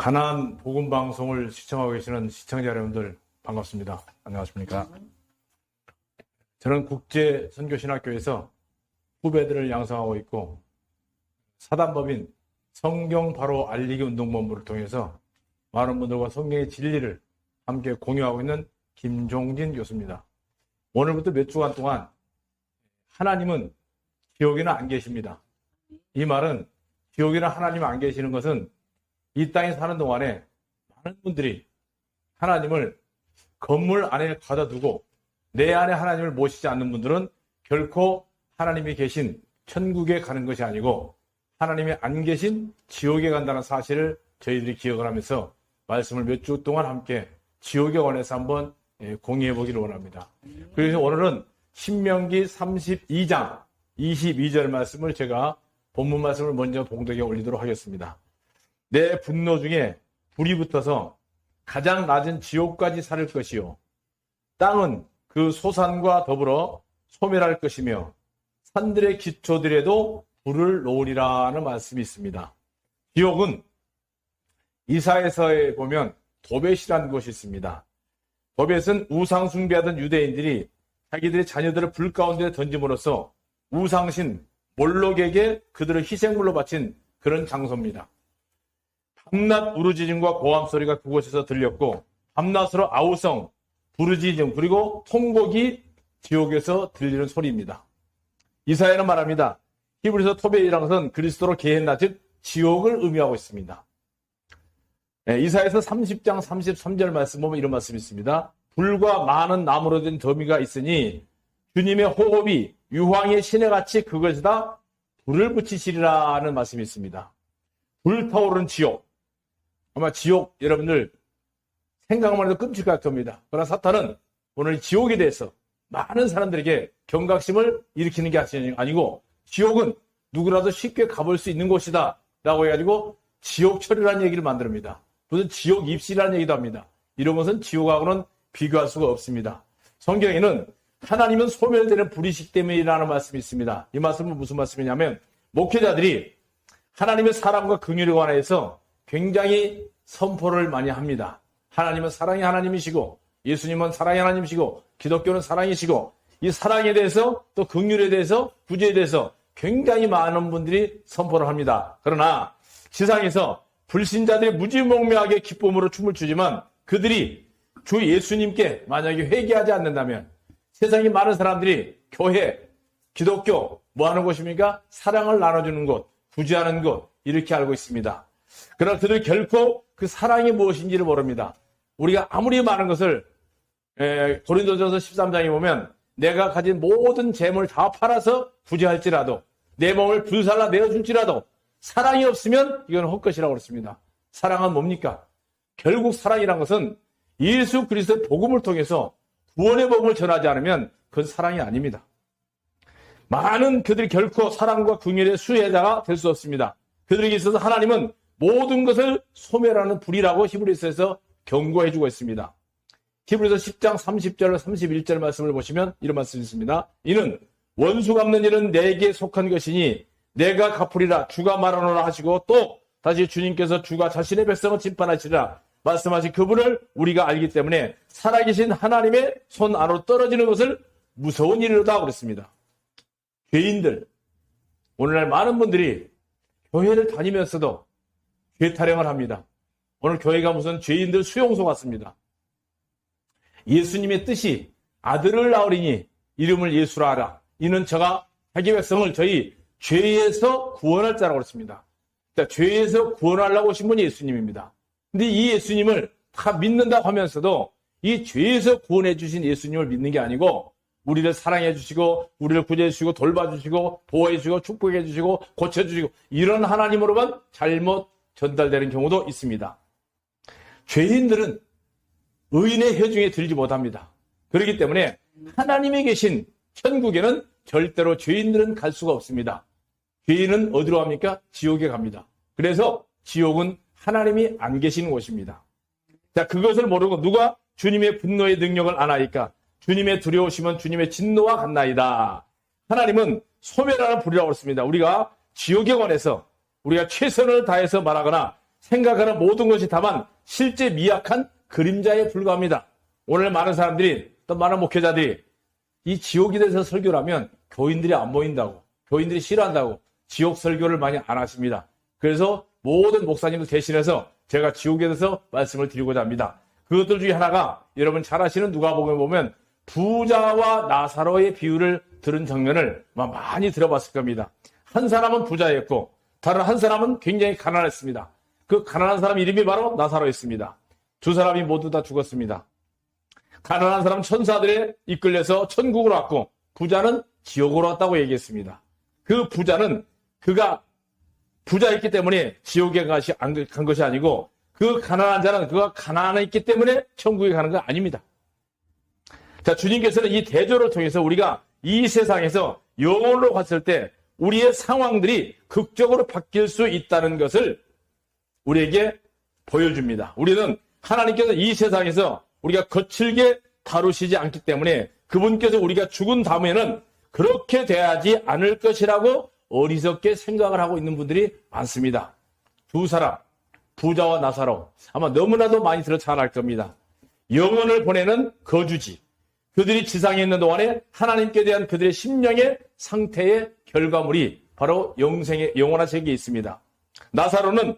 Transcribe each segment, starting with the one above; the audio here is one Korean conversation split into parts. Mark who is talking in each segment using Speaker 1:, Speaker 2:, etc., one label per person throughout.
Speaker 1: 가난 복음 방송을 시청하고 계시는 시청자 여러분들 반갑습니다. 안녕하십니까? 저는 국제 선교신학교에서 후배들을 양성하고 있고 사단법인 성경 바로 알리기 운동본부를 통해서 많은 분들과 성경의 진리를 함께 공유하고 있는 김종진 교수입니다. 오늘부터 몇 주간 동안 하나님은 지옥에는 안 계십니다. 이 말은 지옥에는 하나님 안 계시는 것은 이 땅에 사는 동안에 많은 분들이 하나님을 건물 안에 가둬두고 내 안에 하나님을 모시지 않는 분들은 결코 하나님이 계신 천국에 가는 것이 아니고 하나님이 안 계신 지옥에 간다는 사실을 저희들이 기억을 하면서 말씀을 몇 주 동안 함께 지옥에 관해서 한번 예, 공유해 보기를 원합니다. 그래서 오늘은 신명기 32장 22절 말씀을 제가 본문 말씀을 먼저 봉독에 올리도록 하겠습니다. 내 분노 중에 불이 붙어서 가장 낮은 지옥까지 살을 것이요. 땅은 그 소산과 더불어 소멸할 것이며 산들의 기초들에도 불을 놓으리라는 말씀이 있습니다. 지옥은 이사에서에 보면 도벳이라는 곳이 있습니다. 도벳은 우상 숭배하던 유대인들이 자기들의 자녀들을 불 가운데 던짐으로써 우상신 몰록에게 그들을 희생물로 바친 그런 장소입니다. 밤낮 부르짖음과 고함 소리가 그곳에서 들렸고 밤낮으로 아우성, 부르짖음 그리고 통곡이 지옥에서 들리는 소리입니다. 이사야는 말합니다. 히브리서 토베이라는 것은 그리스도로 개했나 즉 지옥을 의미하고 있습니다. 네, 이사에서 30장 33절 말씀 보면 이런 말씀이 있습니다. 불과 많은 나무로 된 더미가 있으니 주님의 호흡이 유황의 신에같이 그것에다 불을 붙이시리라는 말씀이 있습니다. 불타오르는 지옥. 아마 지옥 여러분들 생각만 해도 끔찍할 겁니다. 그러나 사탄은 오늘 지옥에 대해서 많은 사람들에게 경각심을 일으키는 게 아니고 지옥은 누구라도 쉽게 가볼 수 있는 곳이다 라고 해가지고 지옥철이라는 얘기를 만듭니다. 무슨 지옥 입시라는 얘기도 합니다. 이런 것은 지옥하고는 비교할 수가 없습니다. 성경에는 하나님은 소멸되는 불의식 때문이라는 말씀이 있습니다. 이 말씀은 무슨 말씀이냐면 목회자들이 하나님의 사랑과 긍휼에 관해서 굉장히 선포를 많이 합니다. 하나님은 사랑의 하나님이시고 예수님은 사랑의 하나님이시고 기독교는 사랑이시고 이 사랑에 대해서 또 긍휼에 대해서 구제에 대해서 굉장히 많은 분들이 선포를 합니다. 그러나 지상에서 불신자들이 무지몽매하게 기쁨으로 춤을 추지만 그들이 주 예수님께 만약에 회개하지 않는다면 세상에 많은 사람들이 교회, 기독교 뭐 하는 곳입니까? 사랑을 나눠주는 곳, 구제하는 곳 이렇게 알고 있습니다. 그러나 그들 결코 그 사랑이 무엇인지를 모릅니다. 우리가 아무리 많은 것을 고린도전서 13장에 보면 내가 가진 모든 재물 다 팔아서 구제할지라도 내 몸을 불살라 내어줄지라도 사랑이 없으면 이건 헛것이라고 그랬습니다. 사랑은 뭡니까? 결국 사랑이란 것은 예수 그리스도의 복음을 통해서 구원의 복음을 전하지 않으면 그건 사랑이 아닙니다. 많은 그들이 결코 사랑과 긍휼의 수혜자가 될 수 없습니다. 그들에게 있어서 하나님은 모든 것을 소멸하는 불이라고 히브리서에서 경고해 주고 있습니다. 히브리서 10장 30절 31절 말씀을 보시면 이런 말씀이 있습니다. 이는 원수 갚는 일은 내게 속한 것이니 내가 갚으리라 주가 말하노라 하시고 또 다시 주님께서 주가 자신의 백성을 심판하시리라 말씀하신 그분을 우리가 알기 때문에 살아계신 하나님의 손 안으로 떨어지는 것을 무서운 일이로다 그랬습니다. 죄인들 오늘날 많은 분들이 교회를 다니면서도 죄 타령을 합니다. 오늘 교회가 무슨 죄인들 수용소 같습니다. 예수님의 뜻이 아들을 낳으리니 이름을 예수라 하라. 이는 저가 자기 백성을 저희 죄에서 구원할 자라고 그랬습니다. 그러니까 죄에서 구원하려고 오신 분이 예수님입니다. 근데 이 예수님을 다 믿는다 하면서도 이 죄에서 구원해 주신 예수님을 믿는 게 아니고 우리를 사랑해 주시고 우리를 구제해 주시고 돌봐 주시고 보호해 주시고 축복해 주시고 고쳐 주시고 이런 하나님으로만 잘못 전달되는 경우도 있습니다. 죄인들은 의인의 혜중에 들지 못합니다. 그렇기 때문에 하나님이 계신 천국에는 절대로 죄인들은 갈 수가 없습니다. 죄인은 어디로 갑니까? 지옥에 갑니다. 그래서 지옥은 하나님이 안 계시는 곳입니다. 자, 그것을 모르고 누가 주님의 분노의 능력을 아나이까? 주님의 두려우심은 주님의 진노와 같나이다. 하나님은 소멸하는 불이라고 했습니다. 우리가 지옥에 관해서 우리가 최선을 다해서 말하거나 생각하는 모든 것이 다만 실제 미약한 그림자에 불과합니다. 오늘 많은 사람들이 또 많은 목회자들이 이 지옥에 대해서 설교를 하면 교인들이 안 모인다고 교인들이 싫어한다고 지옥 설교를 많이 안 하십니다. 그래서 모든 목사님들 대신해서 제가 지옥에 대해서 말씀을 드리고자 합니다. 그것들 중에 하나가 여러분 잘 아시는 누가복음에 보면 부자와 나사로의 비유를 들은 장면을 많이 들어봤을 겁니다. 한 사람은 부자였고 다른 한 사람은 굉장히 가난했습니다. 그 가난한 사람 이름이 바로 나사로였습니다. 두 사람이 모두 다 죽었습니다. 가난한 사람 천사들에 이끌려서 천국으로 왔고 부자는 지옥으로 왔다고 얘기했습니다. 그 부자는 그가 부자였기 때문에 지옥에 간 것이 아니고 그 가난한 자는 그가 가난했기 때문에 천국에 가는 거 아닙니다. 자, 주님께서는 이 대조를 통해서 우리가 이 세상에서 영혼으로 갔을 때 우리의 상황들이 극적으로 바뀔 수 있다는 것을 우리에게 보여줍니다. 우리는 하나님께서 이 세상에서 우리가 거칠게 다루시지 않기 때문에 그분께서 우리가 죽은 다음에는 그렇게 돼야지 않을 것이라고 어리석게 생각을 하고 있는 분들이 많습니다. 두 사람, 부자와 나사로 아마 너무나도 많이 들어 잘 알 겁니다. 영혼을 보내는 거주지. 그들이 지상에 있는 동안에 하나님께 대한 그들의 심령의 상태의 결과물이 바로 영생의 영원한 세계에 있습니다. 나사로는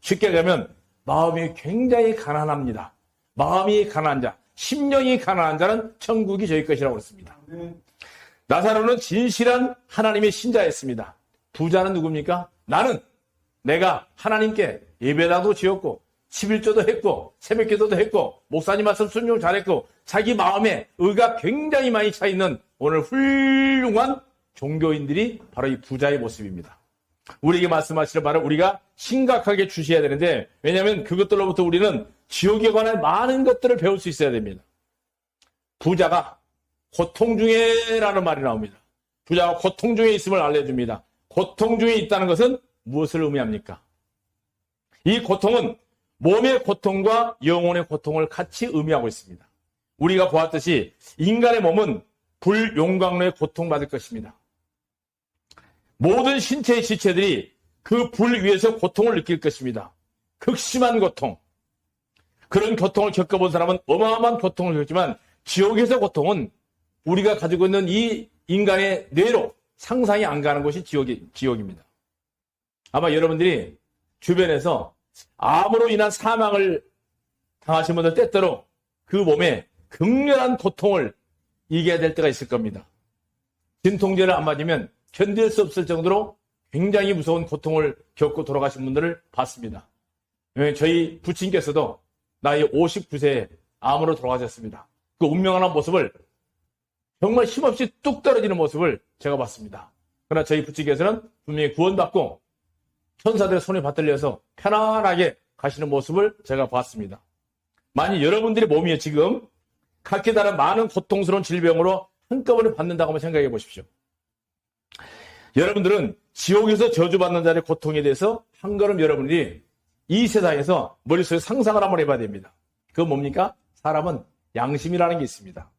Speaker 1: 쉽게 가면 마음이 굉장히 가난합니다. 마음이 가난한 자, 심령이 가난한 자는 천국이 저희 것이라고 그랬습니다. 나사로는 진실한 하나님의 신자였습니다. 부자는 누굽니까? 나는 내가 하나님께 예배라도 지었고 11조도 했고 새벽기도도 했고 목사님 말씀 순종 잘했고 자기 마음에 의가 굉장히 많이 차 있는 오늘 훌륭한 종교인들이 바로 이 부자의 모습입니다. 우리에게 말씀하시는 바로 우리가 심각하게 주셔야 되는데 왜냐하면 그것들로부터 우리는 지옥에 관한 많은 것들을 배울 수 있어야 됩니다. 부자가 고통 중에라는 말이 나옵니다. 부자가 고통 중에 있음을 알려줍니다. 고통 중에 있다는 것은 무엇을 의미합니까? 이 고통은 몸의 고통과 영혼의 고통을 같이 의미하고 있습니다. 우리가 보았듯이 인간의 몸은 불용광로에 고통받을 것입니다. 모든 신체의 지체들이 그 불 위에서 고통을 느낄 것입니다. 극심한 고통. 그런 고통을 겪어본 사람은 어마어마한 고통을 겪지만 지옥에서 고통은 우리가 가지고 있는 이 인간의 뇌로 상상이 안 가는 것이 지옥이, 지옥입니다. 아마 여러분들이 주변에서 암으로 인한 사망을 당하신 분들 때때로 그 몸에 극렬한 고통을 이겨야 될 때가 있을 겁니다. 진통제를 안 맞으면 견딜 수 없을 정도로 굉장히 무서운 고통을 겪고 돌아가신 분들을 봤습니다. 예, 저희 부친께서도 나이 59세에 암으로 돌아가셨습니다. 그 운명한 모습을 정말 힘없이 뚝 떨어지는 모습을 제가 봤습니다. 그러나 저희 부친께서는 분명히 구원받고 천사들의 손에 받들려서 편안하게 가시는 모습을 제가 봤습니다. 만약 여러분들의 몸이 지금 각기 다른 많은 고통스러운 질병으로 한꺼번에 받는다고 한번 생각해 보십시오. 여러분들은 지옥에서 저주받는 자의 고통에 대해서 한 걸음 여러분들이 이 세상에서 머릿속에 상상을 한번 해봐야 됩니다. 그건 뭡니까? 사람은 양심이라는 게 있습니다.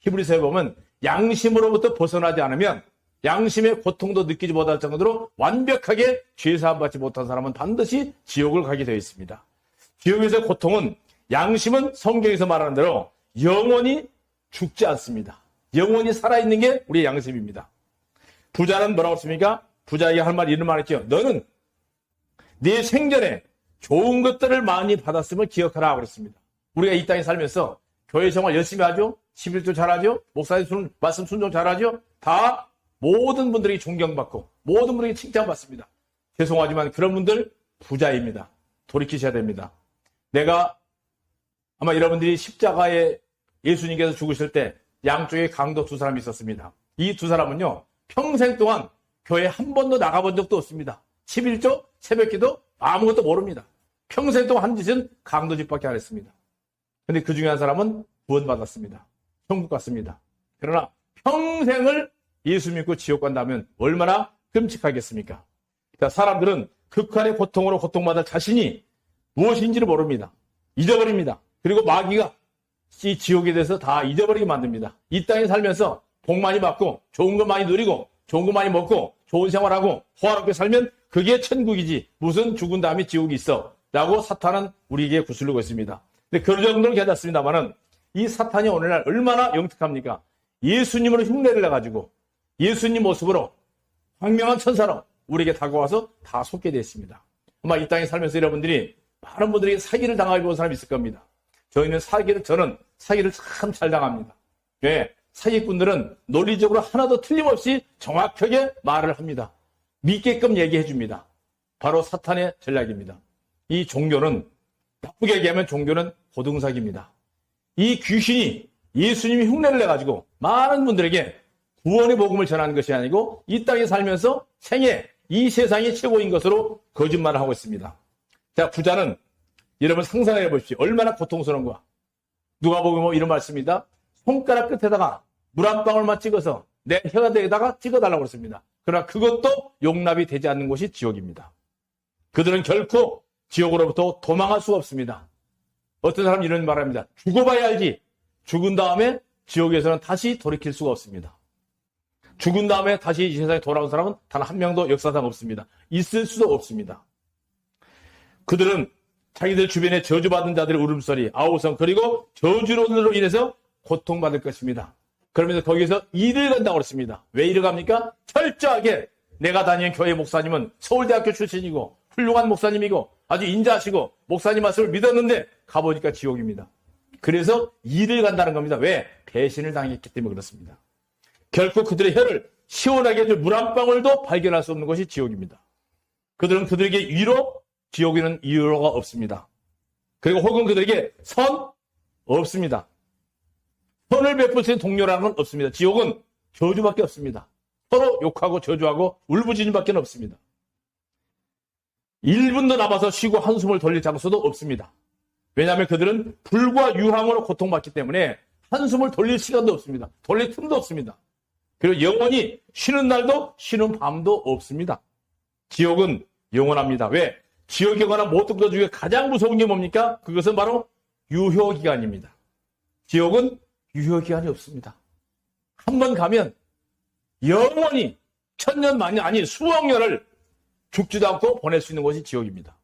Speaker 1: 히브리서에 보면 양심으로부터 벗어나지 않으면 양심의 고통도 느끼지 못할 정도로 완벽하게 죄사함 받지 못한 사람은 반드시 지옥을 가게 되어 있습니다. 지옥에서 고통은 양심은 성경에서 말하는 대로 영원히 죽지 않습니다. 영원히 살아있는 게 우리의 양심입니다. 부자는 뭐라고 했습니까? 부자에게 할 말이 이런 말 했죠. 너는 네 생전에 좋은 것들을 많이 받았음을 기억하라 그랬습니다. 우리가 이 땅에 살면서 교회 생활 열심히 하죠? 11조 잘하죠? 목사님 순, 말씀 순종 잘하죠? 다 모든 분들이 존경받고 모든 분들이 칭찬받습니다. 죄송하지만 그런 분들 부자입니다. 돌이키셔야 됩니다. 내가 아마 여러분들이 십자가에 예수님께서 죽으실 때 양쪽에 강도 두 사람이 있었습니다. 이 두 사람은요, 평생 동안 교회 한 번도 나가본 적도 없습니다. 11조, 새벽기도 아무것도 모릅니다. 평생 동안 한 짓은 강도짓밖에 안 했습니다. 근데 그 중에 한 사람은 구원받았습니다. 천국 갔습니다. 그러나 평생을 예수 믿고 지옥 간다면 얼마나 끔찍하겠습니까? 자, 사람들은 극한의 고통으로 고통받을 자신이 무엇인지를 모릅니다. 잊어버립니다. 그리고 마귀가 이 지옥에 대해서 다 잊어버리게 만듭니다. 이 땅에 살면서 복 많이 받고 좋은 거 많이 누리고 좋은 거 많이 먹고 좋은 생활하고 호화롭게 살면 그게 천국이지 무슨 죽은 다음에 지옥이 있어 라고 사탄은 우리에게 구슬르고 있습니다. 근데 그 정도는 괜찮습니다만은 이 사탄이 오늘날 얼마나 영특합니까? 예수님으로 흉내를 내가지고 예수님 모습으로 황명한 천사로 우리에게 다가와서 다 속게 됐습니다. 아마 이 땅에 살면서 여러분들이 많은 분들에게 사기를 당하게 본 사람이 있을 겁니다. 저희는 사기를, 저는 사기를 참 잘 당합니다. 왜? 사기꾼들은 논리적으로 하나도 틀림없이 정확하게 말을 합니다. 믿게끔 얘기해 줍니다. 바로 사탄의 전략입니다. 이 종교는, 나쁘게 얘기하면 종교는 고등사기입니다. 이 귀신이 예수님이 흉내를 내가지고 많은 분들에게 구원의 복음을 전하는 것이 아니고 이 땅에 살면서 생애 이 세상이 최고인 것으로 거짓말을 하고 있습니다. 자, 부자는 여러분 상상해 보십시오. 얼마나 고통스러운가. 누가 보면 뭐 이런 말씀입니다. 손가락 끝에다가 물 한 방울만 찍어서 내 혀대에다가 찍어달라고 그랬습니다. 그러나 그것도 용납이 되지 않는 곳이 지옥입니다. 그들은 결코 지옥으로부터 도망할 수가 없습니다. 어떤 사람은 이런 말 합니다. 죽어봐야 알지. 죽은 다음에 지옥에서는 다시 돌이킬 수가 없습니다. 죽은 다음에 다시 이 세상에 돌아온 사람은 단 한 명도 역사상 없습니다. 있을 수도 없습니다. 그들은 자기들 주변에 저주받은 자들의 울음소리, 아우성, 그리고 저주론으로 인해서 고통받을 것입니다. 그러면서 거기서 일을 간다고 그랬습니다. 왜 일을 갑니까? 철저하게 내가 다니는 교회 목사님은 서울대학교 출신이고 훌륭한 목사님이고 아주 인자하시고 목사님 말씀을 믿었는데 가보니까 지옥입니다. 그래서 일을 간다는 겁니다. 왜? 배신을 당했기 때문에 그렇습니다. 결코 그들의 혀를 시원하게 해줄 물 한 방울도 발견할 수 없는 것이 지옥입니다. 그들은 그들에게 위로, 지옥에는 위로가 없습니다. 그리고 혹은 그들에게 선 없습니다. 선을 베풀 수 있는 동료라는 건 없습니다. 지옥은 저주밖에 없습니다. 서로 욕하고 저주하고 울부짖음밖에 없습니다. 1분도 남아서 쉬고 한숨을 돌릴 장소도 없습니다. 왜냐하면 그들은 불과 유황으로 고통받기 때문에 한숨을 돌릴 시간도 없습니다. 돌릴 틈도 없습니다. 그리고 영원히 쉬는 날도 쉬는 밤도 없습니다. 지옥은 영원합니다. 왜? 지옥에 관한 모든 것 중에 가장 무서운 게 뭡니까? 그것은 바로 유효기간입니다. 지옥은 유효기간이 없습니다. 한 번 가면 영원히 천년 만년 아니 수억 년을 죽지도 않고 보낼 수 있는 곳이 지옥입니다.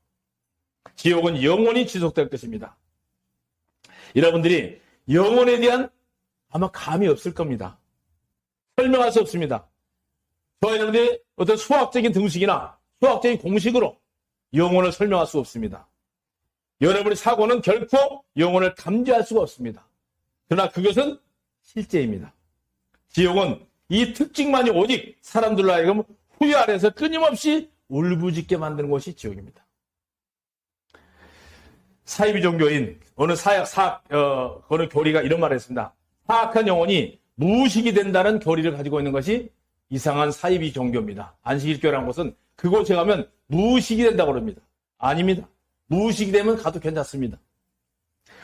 Speaker 1: 지옥은 영원히 지속될 것입니다. 여러분들이 영혼에 대한 아마 감이 없을 겁니다. 설명할 수 없습니다. 저 여러분들이 어떤 수학적인 등식이나 수학적인 공식으로 영혼을 설명할 수 없습니다. 여러분의 사고는 결코 영혼을 감지할 수가 없습니다. 그러나 그것은 실제입니다. 지옥은 이 특징만이 오직 사람들로 하여금 후회 아래서 끊임없이 울부짖게 만드는 곳이 지옥입니다. 사이비 종교인 어느 사약 사 어, 어느 교리가 이런 말을 했습니다. 사악한 영혼이 무식이 된다는 교리를 가지고 있는 것이 이상한 사이비 종교입니다. 안식일교라는 것은 그곳에 가면 무식이 된다고 합니다. 아닙니다. 무식이 되면 가도 괜찮습니다.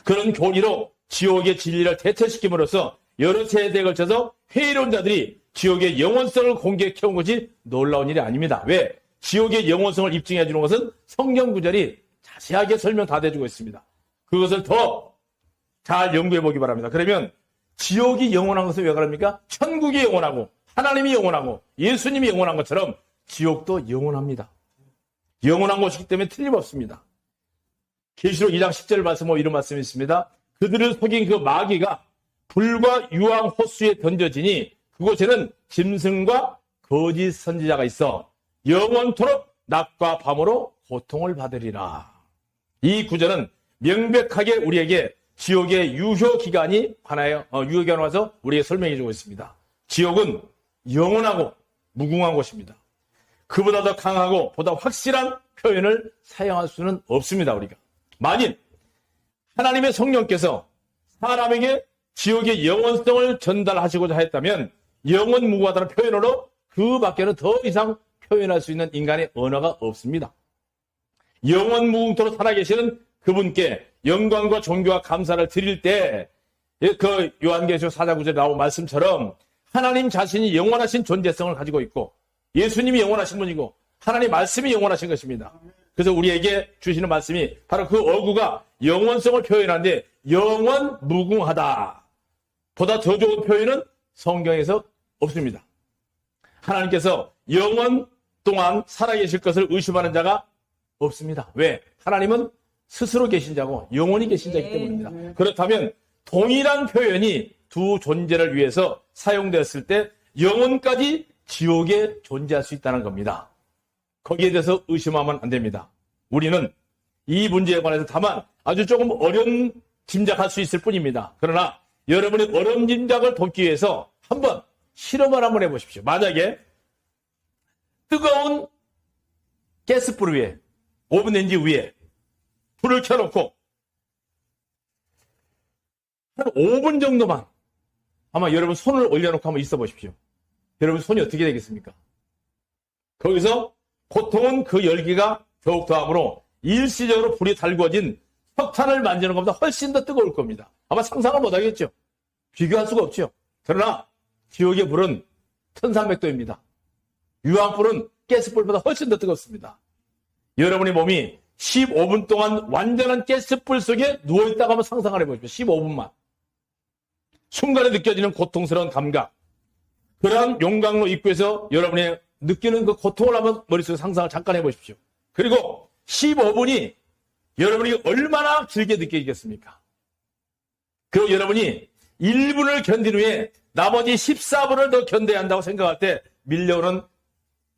Speaker 1: 그런 교리로 지옥의 진리를 대체시킴으로써 여러 세대에 걸쳐서 회의로운 자들이 지옥의 영원성을 공개해 온 것이 놀라운 일이 아닙니다. 왜? 지옥의 영원성을 입증해 주는 것은 성경 구절이 자세하게 설명 다 해주고 있습니다. 그것을 더 잘 연구해 보기 바랍니다. 그러면 지옥이 영원한 것은 왜 그럽니까? 천국이 영원하고 하나님이 영원하고 예수님이 영원한 것처럼 지옥도 영원합니다. 영원한 것이기 때문에 틀림없습니다. 계시록 2장 10절 말씀 뭐 이런 말씀이 있습니다. 그들을 속인 그 마귀가 불과 유황 호수에 던져지니 그곳에는 짐승과 거짓 선지자가 있어 영원토록 낮과 밤으로 고통을 받으리라. 이 구절은 명백하게 우리에게 지옥의 유효 기간이 관하여 어, 유효 기간 와서 우리에게 설명해 주고 있습니다. 지옥은 영원하고 무궁한 곳입니다. 그보다 더 강하고 보다 확실한 표현을 사용할 수는 없습니다. 우리가 만일 하나님의 성령께서 사람에게 지옥의 영원성을 전달하시고자 했다면 영원 무궁하다는 표현으로 그 밖에는 더 이상 표현할 수 있는 인간의 언어가 없습니다. 영원 무궁토로 살아계시는 그분께 영광과 존귀와 감사를 드릴 때, 그 요한계시록 사자구절에 나온 말씀처럼 하나님 자신이 영원하신 존재성을 가지고 있고 예수님이 영원하신 분이고 하나님 말씀이 영원하신 것입니다. 그래서 우리에게 주시는 말씀이 바로 그 어구가 영원성을 표현하는데 영원 무궁하다. 보다 더 좋은 표현은 성경에서 없습니다. 하나님께서 영원 동안 살아계실 것을 의심하는 자가 없습니다. 왜? 하나님은 스스로 계신 자고 영원히 계신 자이기 때문입니다. 그렇다면 동일한 표현이 두 존재를 위해서 사용되었을 때 영원까지 지옥에 존재할 수 있다는 겁니다. 거기에 대해서 의심하면 안 됩니다. 우리는 이 문제에 관해서 다만 아주 조금 어려운 짐작할 수 있을 뿐입니다. 그러나 여러분의 어려운 짐작을 돕기 위해서 한번 실험을 한번 해보십시오. 만약에 뜨거운 가스불 위에 오븐렌지 위에 불을 켜놓고 한 5분 정도만 아마 여러분 손을 올려놓고 한번 있어 보십시오. 여러분 손이 어떻게 되겠습니까? 거기서 고통은 그 열기가 더욱 더 함으로 일시적으로 불이 달구어진 석탄을 만지는 것보다 훨씬 더 뜨거울 겁니다. 아마 상상을 못하겠죠. 비교할 수가 없죠. 그러나 지옥의 불은 1300도입니다. 유황불은 가스불보다 훨씬 더 뜨겁습니다. 여러분의 몸이 15분 동안 완전한 가스불 속에 누워있다고 한번 상상을 해보십시오. 15분만. 순간에 느껴지는 고통스러운 감각. 그러한 용광로 입구에서 여러분의 느끼는 그 고통을 한번 머릿속에 상상을 잠깐 해보십시오. 그리고 15분이 여러분이 얼마나 길게 느껴지겠습니까? 그리고 여러분이 1분을 견딘 후에 나머지 14분을 더 견뎌야 한다고 생각할 때 밀려오는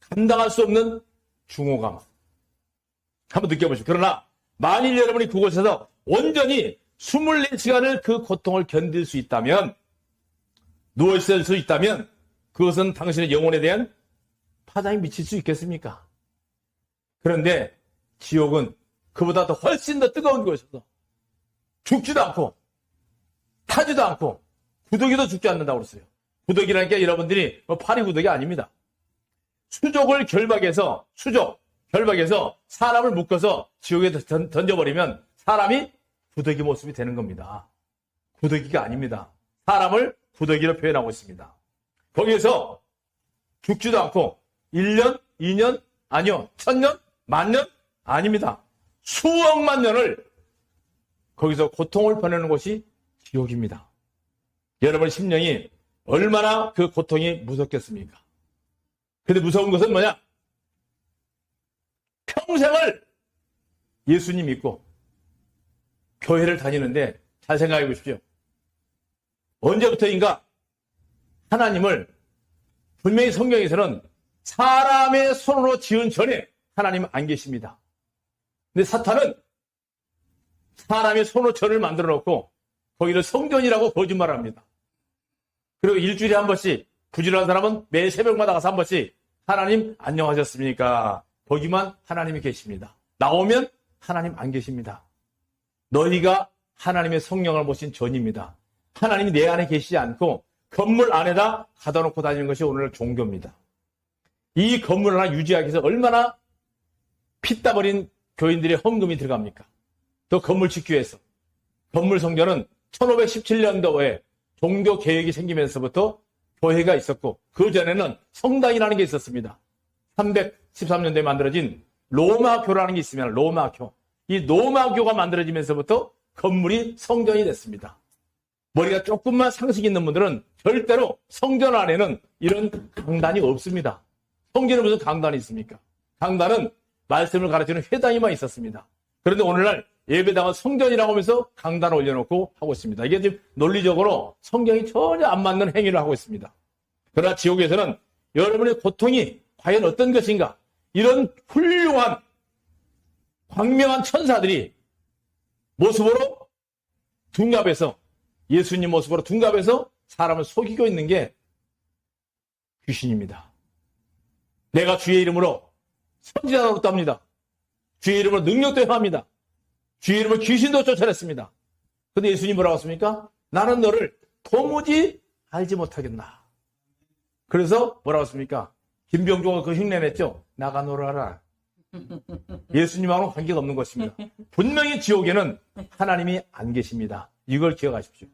Speaker 1: 감당할 수 없는 중호감. 한번 느껴보십시오. 그러나 만일 여러분이 그곳에서 온전히 24시간을 그 고통을 견딜 수 있다면, 누워있을 수 있다면, 그것은 당신의 영혼에 대한 파장이 미칠 수 있겠습니까? 그런데 지옥은 그보다 더 훨씬 더 뜨거운 곳에서 죽지도 않고, 타지도 않고, 구더기도 죽지 않는다고 그랬어요. 구더기라는 게 여러분들이 뭐 파리 구더기 아닙니다. 수족을 결박해서, 수족, 결박해서 사람을 묶어서 지옥에 던- 던져버리면 사람이 구더기 모습이 되는 겁니다. 구더기가 아닙니다. 사람을 구더기로 표현하고 있습니다. 거기에서 죽지도 않고 1년, 2년, 아니요, 천년, 만년? 아닙니다. 수억만 년을 거기서 고통을 보내는 곳이 지옥입니다. 여러분 심령이 얼마나 그 고통이 무섭겠습니까? 근데 무서운 것은 뭐냐? 평생을 예수님 믿고 교회를 다니는데 잘 생각해 보십시오. 언제부터인가 하나님을 분명히 성경에서는 사람의 손으로 지은 전에 하나님은 안 계십니다. 근데 사탄은 사람의 전을 만들어 놓고 거기를 성전이라고 거짓말합니다. 그리고 일주일에 한 번씩 부지런한 사람은 매 새벽마다 가서 한 번씩 하나님 안녕하셨습니까? 거기만 하나님이 계십니다. 나오면 하나님 안 계십니다. 너희가 하나님의 성령을 모신 전입니다. 하나님이 내 안에 계시지 않고 건물 안에다 가둬 놓고 다니는 것이 오늘 종교입니다. 이 건물 하나 유지하기 위해서 얼마나 흘린 교인들의 헌금이 들어갑니까? 또 건물 짓기 위해서. 건물 성전은 1517년도에 종교 개혁이 생기면서부터 교회가 있었고 그 전에는 성당이라는 게 있었습니다. 313년도에 만들어진 로마교라는 게 있으면 로마교. 이 로마교가 만들어지면서부터 건물이 성전이 됐습니다. 머리가 조금만 상식 있는 분들은 절대로 성전 안에는 이런 강단이 없습니다. 성전에 무슨 강단이 있습니까? 강단은 말씀을 가르치는 회당이만 있었습니다. 그런데 오늘날 예배당은 성전이라고 하면서 강단을 올려놓고 하고 있습니다. 이게 지금 논리적으로 성경이 전혀 안 맞는 행위를 하고 있습니다. 그러나 지옥에서는 여러분의 고통이 과연 어떤 것인가? 이런 훌륭한 광명한 천사들이 모습으로 둔갑해서 예수님 모습으로 둔갑해서 사람을 속이고 있는 게 귀신입니다. 내가 주의 이름으로 선지자 노릇합니다. 주의 이름으로 능력도 행합니다. 주의 이름으로 귀신도 쫓아냈습니다. 근데 예수님 뭐라고 했습니까? 나는 너를 도무지 알지 못하겠나. 그래서 뭐라고 했습니까? 김병조가 그 흉내냈죠? 나가 놀아라. 예수님하고는 관계가 없는 것입니다. 분명히 지옥에는 하나님이 안 계십니다. 이걸 기억하십시오.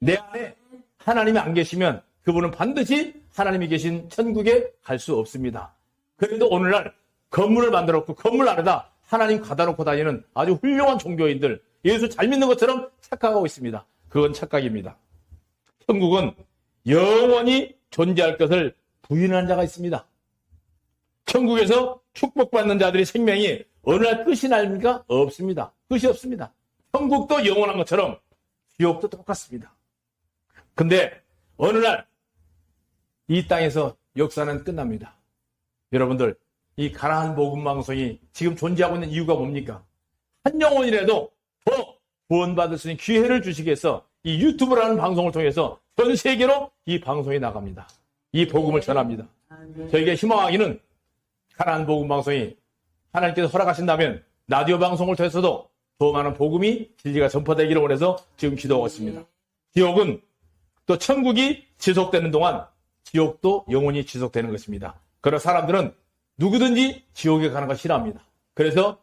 Speaker 1: 내 안에 하나님이 안 계시면 그분은 반드시 하나님이 계신 천국에 갈 수 없습니다. 그래도 오늘날 건물을 만들었고 건물 안에다 하나님 가다 놓고 다니는 아주 훌륭한 종교인들 예수 잘 믿는 것처럼 착각하고 있습니다. 그건 착각입니다. 천국은 영원히 존재할 것을 부인하는 자가 있습니다. 천국에서 축복받는 자들의 생명이 어느 날 끝이 납니까? 없습니다. 끝이 없습니다. 천국도 영원한 것처럼 지옥도 똑같습니다. 근데 어느 날 이 땅에서 역사는 끝납니다. 여러분들 이 가나안 복음 방송이 지금 존재하고 있는 이유가 뭡니까? 한 영혼이라도 더 구원받을 수 있는 기회를 주시기 위해서 이 유튜브라는 방송을 통해서 전 세계로 이 방송이 나갑니다. 이 복음을 전합니다. 저에게 희망하기는 가나안 복음 방송이 하나님께서 허락하신다면 라디오 방송을 통해서도 더 많은 복음이 진리가 전파되기를 원해서 지금 기도하고 있습니다. 지옥은 또 천국이 지속되는 동안 지옥도 영원히 지속되는 것입니다. 그런 사람들은 누구든지 지옥에 가는 걸 싫어합니다. 그래서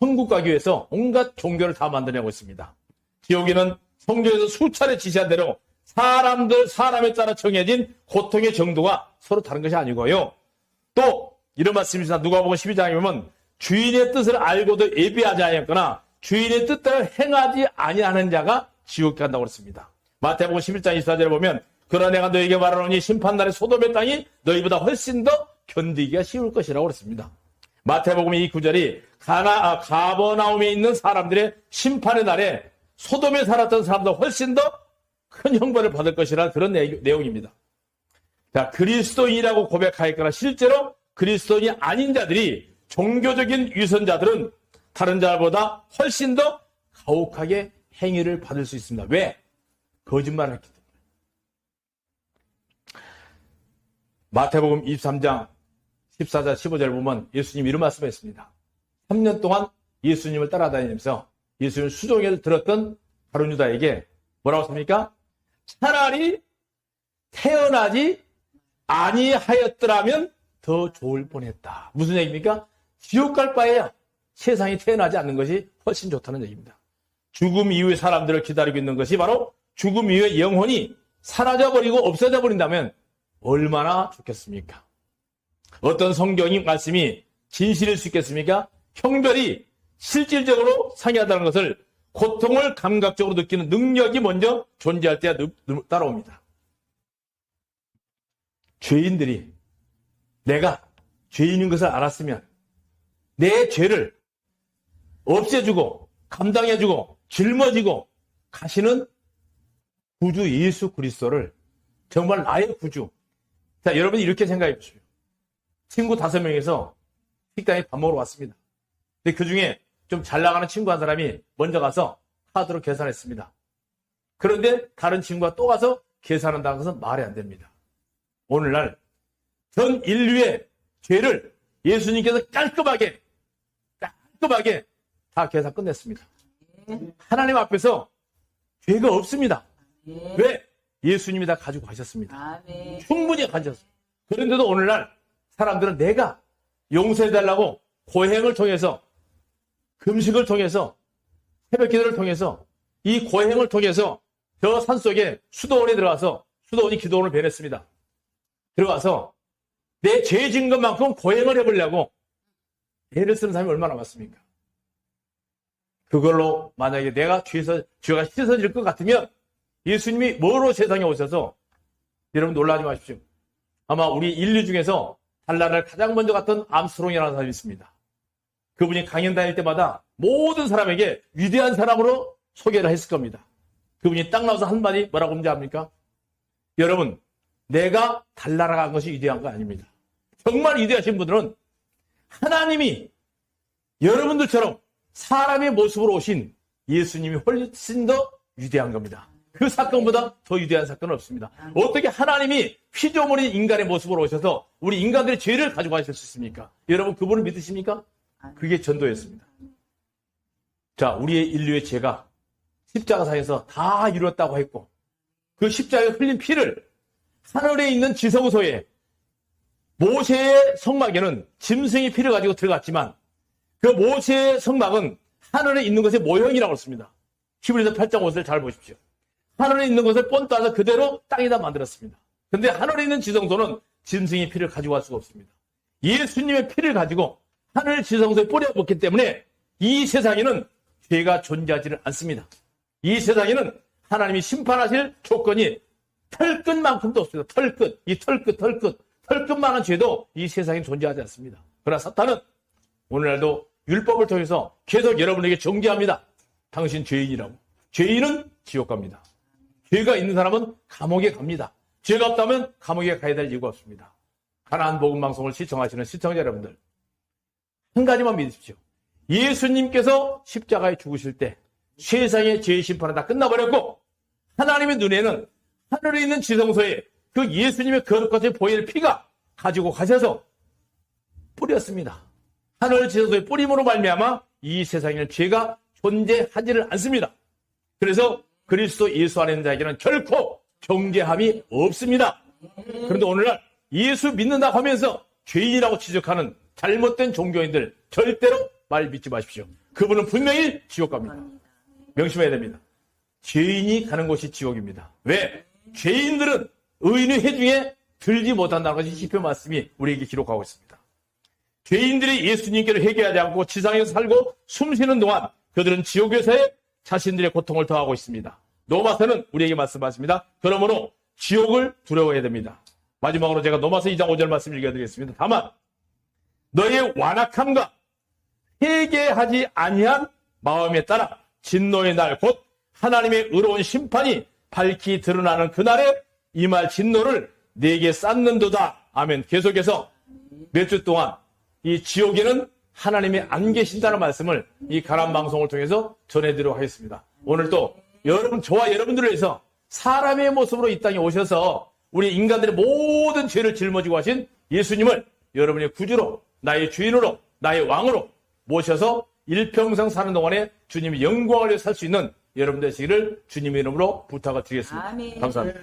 Speaker 1: 천국 가기 위해서 온갖 종교를 다 만들어내고 있습니다. 지옥에는 성경에서 수차례 지시한 대로 사람들 사람에 따라 정해진 고통의 정도가 서로 다른 것이 아니고요. 또 이런 말씀이 있습니다. 누가복음 12장에 보면 주인의 뜻을 알고도 예비하지 아니했거나 주인의 뜻대로 행하지 아니하는 자가 지옥에 간다고 그랬습니다. 마태복음 11장 24절에 보면 그러나 내가 너에게 말하노니 심판날의 소돔의 땅이 너희보다 훨씬 더 견디기가 쉬울 것이라고 그랬습니다. 마태복음 이 구절이 가나 아, 가버나움에 있는 사람들의 심판의 날에 소돔에 살았던 사람보다 훨씬 더 큰 형벌을 받을 것이라 그런 내- 내용입니다. 자, 그리스도인이라고 고백하였거나 실제로 그리스도인이 아닌 자들이 종교적인 유선자들은 다른 자보다 훨씬 더 가혹하게 행위를 받을 수 있습니다. 왜? 거짓말을 했기 때문에. 마태복음 23장 14절 15절 보면 예수님 이런 말씀했습니다. 3년 동안 예수님을 따라다니면서 예수님 수종을 들었던 바른 유다에게 뭐라고 했습니까? 차라리 태어나지 아니하였더라면 더 좋을 뻔했다. 무슨 얘기입니까? 지옥 갈 바에야 세상이 태어나지 않는 것이 훨씬 좋다는 얘기입니다. 죽음 이후의 사람들을 기다리고 있는 것이 바로 죽음 이후의 영혼이 사라져버리고 없어져 버린다면 얼마나 좋겠습니까? 어떤 성경이 말씀이 진실일 수 있겠습니까? 형별이 실질적으로 상이하다는 것을 고통을 감각적으로 느끼는 능력이 먼저 존재할 때야 따라옵니다. 죄인들이 내가 죄인인 것을 알았으면 내 죄를 없애주고 감당해주고 짊어지고 가시는 구주 예수 그리스도를 정말 나의 구주. 자, 여러분이 이렇게 생각해 보십시오. 친구 다섯 명에서 식당에 밥 먹으러 왔습니다. 근데 그 중에 좀 잘 나가는 친구 한 사람이 먼저 가서 카드로 계산했습니다. 그런데 다른 친구가 또 가서 계산한다는 것은 말이 안 됩니다. 오늘날 전 인류의 죄를 예수님께서 깔끔하게, 깔끔하게 다 계산 끝냈습니다. 하나님 앞에서 죄가 없습니다. 왜? 예수님이 다 가지고 가셨습니다.
Speaker 2: 아멘.
Speaker 1: 충분히 가졌어요. 그런데도 오늘날 사람들은 내가 용서해달라고 고행을 통해서 금식을 통해서 새벽 기도를 통해서 이 고행을 통해서 저 산속에 수도원에 들어가서 수도원이 기도원을 배냈습니다. 들어가서 내죄진 것만큼 고행을 해보려고 애를 쓰는 사람이 얼마나 많습니까? 그걸로 만약에 내가 죄에서, 죄가 씻어질 것 같으면 예수님이 뭐로 세상에 오셔서 여러분 놀라지 마십시오. 아마 우리 인류 중에서 달나라를 가장 먼저 갔던 암스트롱이라는 사람이 있습니다. 그분이 강연 다닐 때마다 모든 사람에게 위대한 사람으로 소개를 했을 겁니다. 그분이 딱 나와서 한마디 뭐라고 하는지 압니까? 여러분, 내가 달나라 간 것이 위대한 거 아닙니다. 정말 위대하신 분들은 하나님이 여러분들처럼 사람의 모습으로 오신 예수님이 훨씬 더 위대한 겁니다. 그 사건보다 더 위대한 사건은 없습니다. 어떻게 하나님이 피조물인 인간의 모습으로 오셔서 우리 인간들의 죄를 가지고 가실 수 있습니까? 여러분 그분을 믿으십니까? 그게 전도였습니다. 자, 우리의 인류의 죄가 십자가상에서 다 이루었다고 했고 그 십자가에 흘린 피를 하늘에 있는 지성소에 모세의 성막에는 짐승의 피를 가지고 들어갔지만 그 모세의 성막은 하늘에 있는 것의 모형이라고 했습니다. 히브리서 8장 5절 잘 보십시오. 하늘에 있는 것을 본따서 그대로 땅에다 만들었습니다. 근데 하늘에 있는 지성소는 짐승의 피를 가지고 갈 수가 없습니다. 예수님의 피를 가지고 하늘 지성소에 뿌려붓기 때문에 이 세상에는 죄가 존재하지를 않습니다. 이 세상에는 하나님이 심판하실 조건이 털끝만큼도 없습니다. 털끝, 이 털끝, 털끝. 털끝만한 죄도 이 세상에 존재하지 않습니다. 그러나 사탄은 오늘날도 율법을 통해서 계속 여러분에게 정죄합니다. 당신 죄인이라고. 죄인은 지옥 갑니다. 죄가 있는 사람은 감옥에 갑니다. 죄가 없다면 감옥에 가야 될 이유가 없습니다. 가나안 복음 방송을 시청하시는 시청자 여러분들 한 가지만 믿으십시오. 예수님께서 십자가에 죽으실 때 세상의 죄의 심판은 다 끝나버렸고 하나님의 눈에는 하늘에 있는 지성소에 그 예수님의 거룩같이 보일 피가 가지고 가셔서 뿌렸습니다. 하늘 지성소의 뿌림으로 말미암아 이 세상에는 죄가 존재하지를 않습니다. 그래서 그리스도 예수 안에 있는 자에게는 결코 경계함이 없습니다. 그런데 오늘날 예수 믿는다 하면서 죄인이라고 지적하는 잘못된 종교인들 절대로 말 믿지 마십시오. 그분은 분명히 지옥 갑니다. 명심해야 됩니다. 죄인이 가는 곳이 지옥입니다. 왜? 죄인들은 의인의 회중에 들지 못한다는 것이 시표 말씀이 우리에게 기록하고 있습니다. 죄인들이 예수님께로 회개하지 않고 지상에서 살고 숨쉬는 동안 그들은 지옥에서의 자신들의 고통을 더하고 있습니다. 노마서는 우리에게 말씀하십니다. 그러므로 지옥을 두려워해야 됩니다. 마지막으로 제가 노마서 2장 5절 말씀 읽어드리겠습니다. 다만 너의 완악함과 회개하지 아니한 마음에 따라 진노의 날 곧 하나님의 의로운 심판이 밝히 드러나는 그날에 이 말 진노를 내게 쌓는도다. 아멘. 계속해서 몇 주 동안 이 지옥에는 하나님이 안 계신다는 말씀을 이 가람 방송을 통해서 전해드리도록 하겠습니다. 오늘 또 여러분 저와 여러분들을 위해서 사람의 모습으로 이 땅에 오셔서 우리 인간들의 모든 죄를 짊어지고 하신 예수님을 여러분의 구주로 나의 주인으로 나의 왕으로 모셔서 일평생 사는 동안에 주님의 영광을 살수 있는 여러분 되시기를 주님의 이름으로 부탁을 드리겠습니다.
Speaker 2: 아멘.
Speaker 1: 감사합니다.